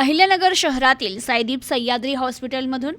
अहिल्यानगर शहरातील साईदीप सह्याद्री हॉस्पिटलमधून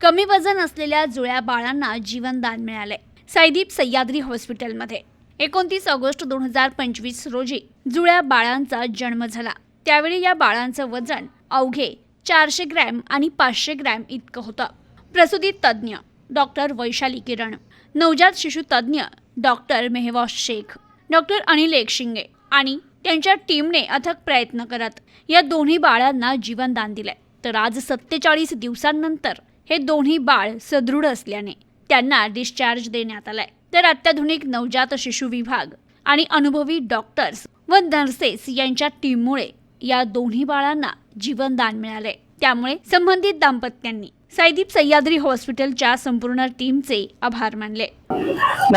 कमी वजन असलेल्या जुळ्या बाळांना जीवनदान मिळाले साईदीप सह्याद्री हॉस्पिटलमध्ये. एकोणतीस ऑगस्ट दोन हजार पंचवीस रोजी जुळ्या बाळांचा जन्म झाला. त्यावेळी या बाळांचं वजन अवघे चारशे ग्रॅम आणि पाचशे ग्रॅम इतकं होतं. प्रसूती तज्ज्ञ डॉक्टर वैशाली किरण नवजात शिशु तज्ज्ञ डॉक्टर मेहवाश शेख डॉक्टर अनिल एकशिंगे आणि त्यांच्या टीमने अथक प्रयत्न करत या दोन्ही बाळांना जीवनदान दिलंय. तर आज सत्तेचाळीस दिवसांनंतर हे दोन्ही बाळ सदृढ असल्याने त्यांना डिस्चार्ज देण्यात आलाय. तर अत्याधुनिक नवजात शिशु विभाग आणि अनुभवी डॉक्टर्स व नर्सेस यांच्या टीममुळे या दोन्ही बाळांना जीवनदान मिळाले त्यामुळे संबंधित दाम्पत्यांनी सायदीप सह्याद्री हॉस्पिटलच्या संपूर्ण टीमचे आभार मानले.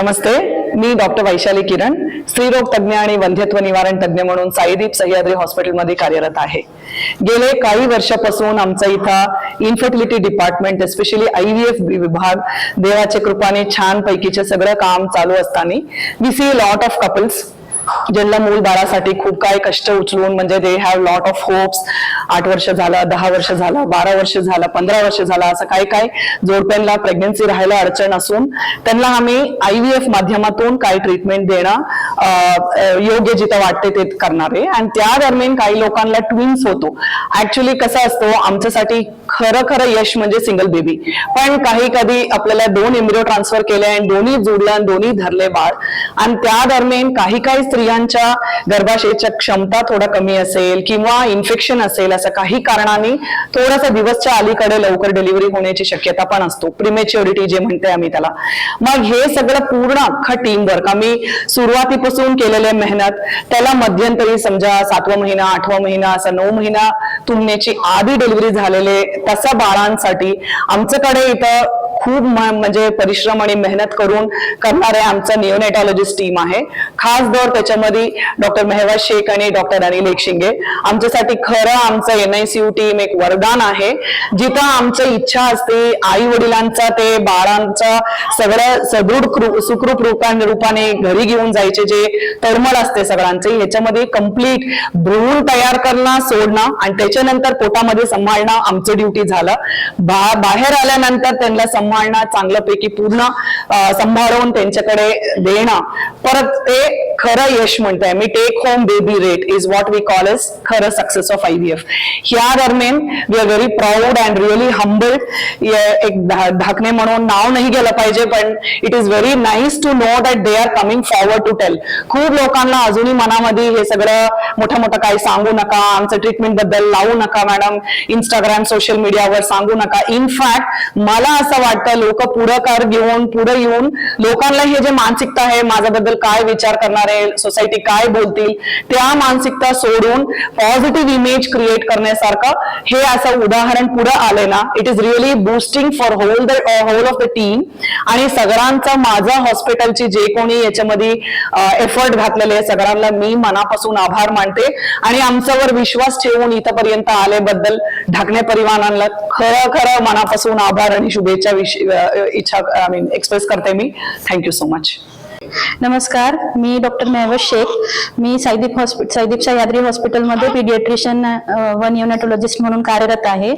नमस्ते. मी डॉक्टर वैशाली किरण स्त्रीरोग तज्ज्ञ आणि वंध्यत्व निवारण तज्ज्ञ म्हणून साईदीप सह्याद्री हॉस्पिटलमध्ये कार्यरत आहे. गेले काही वर्षापासून आमचा इथं infertility department especially I V F विभाग देवाच्या कृपाने छान पैकीचे सगळं काम चालू असताना we see lot of couples ज्यांना मूल बाळासाठी खूप काय कष्ट उचलून म्हणजे they have lot of hopes आठ वर्ष झालं दहा वर्ष झालं बारा वर्ष झालं पंधरा वर्ष झालं असं काय काय जोडप्यांना प्रेग्नन्सी राहायला अडचण असून त्यांना आम्ही आय व्ही एफ माध्यमातून काय ट्रीटमेंट देणं योग्य जिथं वाटते ते करणारे आणि त्या दरम्यान काही लोकांना ट्विन्स होतो. ऍक्च्युली कसं असतो आमच्यासाठी खरं खरं यश म्हणजे सिंगल बेबी पण काही कधी आपल्याला दोन एम्ब्रिओ ट्रान्सफर केले आणि दोन्ही जुडलं आणि दोन्ही धरले बाळ. आणि त्या दरम्यान काही काही स्त्रियांच्या गर्भाशयाच्या क्षमता थोडा कमी असेल किंवा इन्फेक्शन असेल असं काही कारणाने थोडासा दिवसच्या अलीकडे लवकर डिलिव्हरी होण्याची शक्यता पण असतो. प्रिमेच्युरिटी जे म्हणते आम्ही त्याला. मग हे सगळं पूर्ण अख्खा टीम वर्क आम्ही सुरुवातीपासून केलेले मेहनत त्याला मध्यंतरी समजा सातवा महिना आठवा महिना असा नऊ महिना तुमण्याची आधी डिलिव्हरी झालेले तसा बाळांसाठी आमच्याकडे इथं खूप म्हणजे परिश्रम आणि मेहनत करून करणारे आमचं निओनेटॉलॉजिस्ट टीम आहे. खास दर त्याच्यामध्ये डॉक्टर मेहवाज शेख आणि डॉक्टर अनिल एकशिंगे. आमच्यासाठी खरं आमचं एनआयसीयू टीम एक वरदान आहे. जिथं आमची इच्छा असते आई वडिलांचा ते बाळांचा सगळं सदृढ सुखरूप रूपाने घरी घेऊन जायचे जे तळमळ असते सगळ्यांचे. ह्याच्यामध्ये कंप्लीट भ्रूण तयार करणं सोडणं आणि त्याच्यानंतर पोटामध्ये सांभाळणं आमचं ड्युटी झालं. बाहेर आल्यानंतर त्यांना सांभाळणं चांगल्यापैकी पूर्ण सांभाळून त्यांच्याकडे देणं. परत ते खरं यश म्हणताय. मी take home baby rate is what we call is खरं success of I V F ह्या दरम्यान we are very proud and really humble एक धा- धाकणे म्हणून नाव नाही गेलं पाहिजे पण it is very nice to know that they are coming forward to tell खूप लोकांना अजूनही मनामध्ये हे सगळं मोठं मोठं काही सांगू नका आमचं ट्रीटमेंटबद्दल लावू नका मॅडम इंस्टाग्राम सोशल मीडियावर सांगू नका. इनफॅक्ट मला असं वाटतं लोक पुढाकार घेऊन पुढे येऊन लोकांना हे जे मानसिकता आहे माझ्याबद्दल काय विचार करणार आहे सोसायटी काय बोलतील त्या मानसिकता सोडून पॉझिटिव्ह इमेज क्रिएट करण्यासारखं हे असं उदाहरण पुढे आले ना. It is really boosting for whole the whole of the team आणि सगळ्यांचा माझा हॉस्पिटलची जे कोणी याच्यामध्ये uh, एफर्ट घातलेले आहे, सगळ्यांना मी मनापासून आभार मानते. आणि आमच्यावर विश्वास ठेवून इथपर्यंत आल्याबद्दल ढाकणे परिवारांना खरं खरं मनापासून आभार आणि शुभेच्छा uh, इच्छा आय मीन एक्सप्रेस करते मी. थँक्यू सो मच नमस्कार मी डॉक्टर मेहवत शेख. मी साईदीप हॉस्पिटल साईदीप सह्याद्री हॉस्पिटलमध्ये पीडियाट्रिशियन व निओनेटॉलॉजिस्ट म्हणून कार्यरत आहे.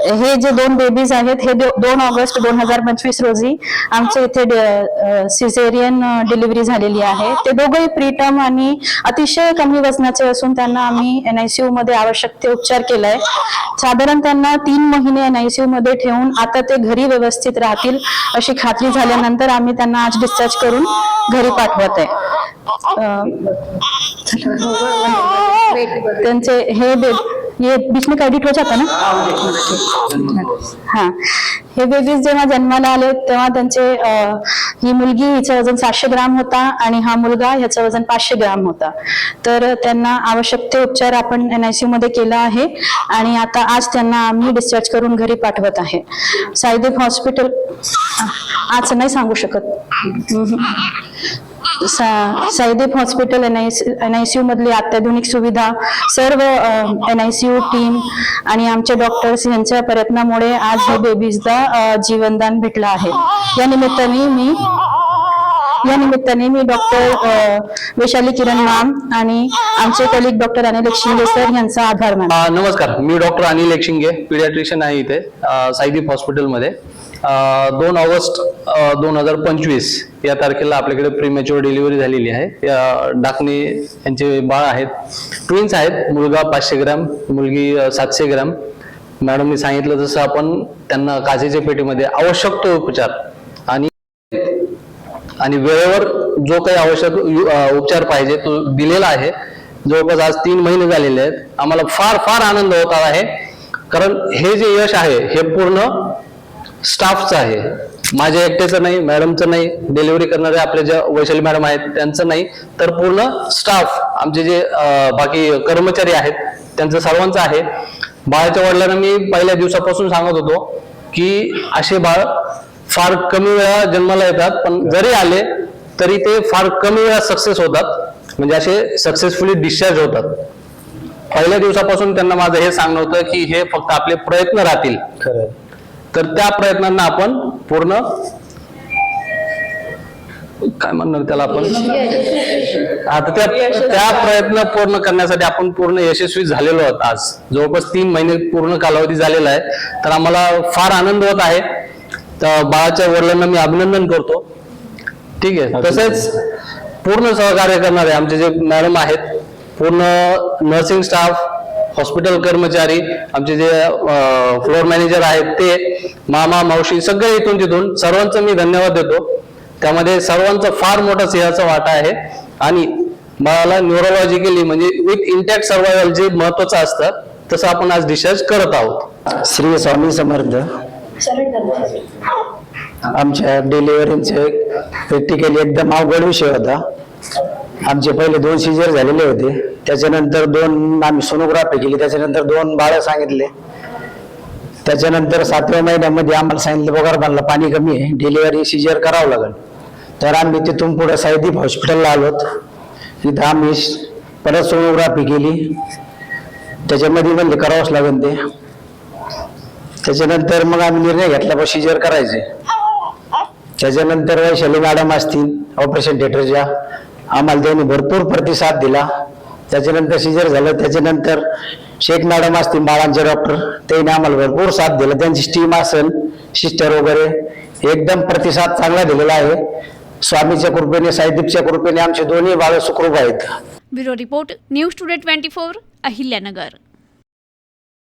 हे जे दोन बेबीज आहेत हे दो- दोन ऑगस्ट दोन हजार पंचवीस रोजी आमच्या इथे सिझेरियन डिलिव्हरी झालेली आहे. ते दोघंही प्रीटम आणि अतिशय कमी वजनाचे असून त्यांना आम्ही एनआयसीयू मध्ये आवश्यक ते उपचार केलाय. साधारण त्यांना तीन महिने एनआयसीयू मध्ये ठेवून आता ते घरी व्यवस्थित राहतील अशी खात्री झाल्यानंतर आम्ही त्यांना आज डिस्चार्ज करून घरी पाठवत आहे. त्यांचे हे बे ये बीच में एडिट हो जाता ना? हा हे. बेबीज जेव्हा जन्माला आले तेव्हा त्यांचे ही मुलगी हिचं वजन सातशे ग्राम होता आणि हा मुलगा ह्याचं वजन पाचशे ग्राम होता. तर त्यांना आवश्यक ते उपचार आपण एनआयसीयू मध्ये केला आहे आणि आता आज त्यांना आम्ही डिस्चार्ज करून घरी पाठवत आहे. साईदेव हॉस्पिटल आज नाही सांगू शकत. हम्म. सा- साईदेव हॉस्पिटल एनआयसीयू मधली अत्याधुनिक सुविधा सर्व एनआयसीयू टीम आणि आमचे डॉक्टर्स यांच्या प्रयत्नामुळे आज हे बेबीजला जीवनदान भेटलं आहे या निमित्ताने मी या निमित्ताने मी डॉक्टर वैशाली किरण माम आणि आमचे colleague doctor Anil Laxmi sir यांचा आभार मान नमस्कार. मी डॉक्टर अनिल एकशिंगे पिडियाट्रिशियन आहे इथे साईदीप हॉस्पिटलमध्ये दोन ऑगस्ट दोन हजार पंचवीस या तारखेला आपल्याकडे प्रीमॅच्युअर डिलिव्हरी झालेली आहे. या डाकणे यांचे बाळ आहेत. ट्विन्स आहेत. मुलगा पाचशे ग्रॅम मुलगी सातशे ग्रॅम. मॅडमनी सांगितलं जसं आपण त्यांना काचेच्या पेटीमध्ये आवश्यक तो उपचार आणि वेळेवर जो काही आवश्यक उपचार पाहिजे तो दिलेला आहे. जवळपास आज तीन महिने झालेले आहेत. आम्हाला फार फार आनंद होत आहे. कारण हे जे यश आहे हे पूर्ण स्टाफचं आहे. माझ्या एकट्याचं नाही मॅडमचं नाही डिलिव्हरी करणारे आपले ज्या वैशाली मॅडम आहेत त्यांचं नाही. तर पूर्ण स्टाफ आमचे जे बाकी कर्मचारी आहेत त्यांचं सर्वांचं आहे. बाळाच्या वडिलांना मी पहिल्या दिवसापासून सांगत होतो की असे बाळ फार कमी वेळा जन्माला येतात पण जरी आले तरी ते फार कमी वेळा सक्सेस होतात. म्हणजे असे सक्सेसफुली डिस्चार्ज होतात. पहिल्या दिवसापासून त्यांना माझं हे सांगणं होतं की हे फक्त आपले प्रयत्न राहतील. खरं तर त्या प्रयत्नांना आपण पूर्ण काय म्हणणार त्याला आपण? आता त्या त्या प्रयत्न पूर्ण करण्यासाठी आपण पूर्ण यशस्वी झालेलो आहोत आज. जवळपास तीन महिने पूर्ण कालावधी झालेला आहे. तर आम्हाला फार आनंद होत आहे. बाळाच्या वडिलांना मी अभिनंदन करतो. ठीक आहे. तसेच पूर्ण सहकार्य करणारे आमचे जे मॅडम आहेत पूर्ण नर्सिंग स्टाफ हॉस्पिटल कर्मचारी आमचे जे फ्लोअर मॅनेजर आहेत ते मामा मावशी सगळे इथून तिथून सर्वांचं मी धन्यवाद देतो. त्यामध्ये सर्वांचा फार मोठा सिंहाचा वाटा आहे. आणि बाळाला न्यूरोलॉजिकली म्हणजे विथ इंटॅक्ट सर्वायवल जे महत्वाचं असतं तसं आपण आज डिस्चार्ज करत आहोत. श्री स्वामी समर्थ. आमच्या डिलिव्हरीचे प्रॅक्टिकली एकदम अवघड विषय होता. आमचे पहिले दोन सिजर झालेले होते. त्याच्यानंतर दोन आम्ही सोनोग्राफी केली. त्याच्यानंतर दोन बाळ सांगितले. त्याच्यानंतर सातव्या महिन्यामध्ये आम्हाला सांगितलं पगार बांधला पाणी कमी आहे. डिलिव्हरी सिजर करावं लागेल. तर आम्ही तिथून पुढे साईदीप हॉस्पिटलला आलोत तिथं आम्ही परत सोनोग्राफी केली. त्याच्यामध्ये म्हणले करावंच लागेल ते. त्याच्यानंतर मग आम्ही निर्णय घेतला बा करायचे. त्याच्यानंतर वैशाली मॅडम असतील ऑपरेशन थिएटरच्या आम्हाला त्यांनी भरपूर प्रतिसाद दिला. त्याच्यानंतर सिजर झालं त्याच्यानंतर शेख मॅडम असतील बाळांचे डॉक्टर त्यांनी आम्हाला भरपूर साथ दिला. त्यांची टीम असेल सिस्टर वगैरे एकदम प्रतिसाद चांगला दिलेला आहे. स्वामीच्या कृपेने साईदीपच्या कृपेने आमचे दोन्ही बाळ सुखरूप आहेत. Bureau report news today twenty four Ahilyanagar.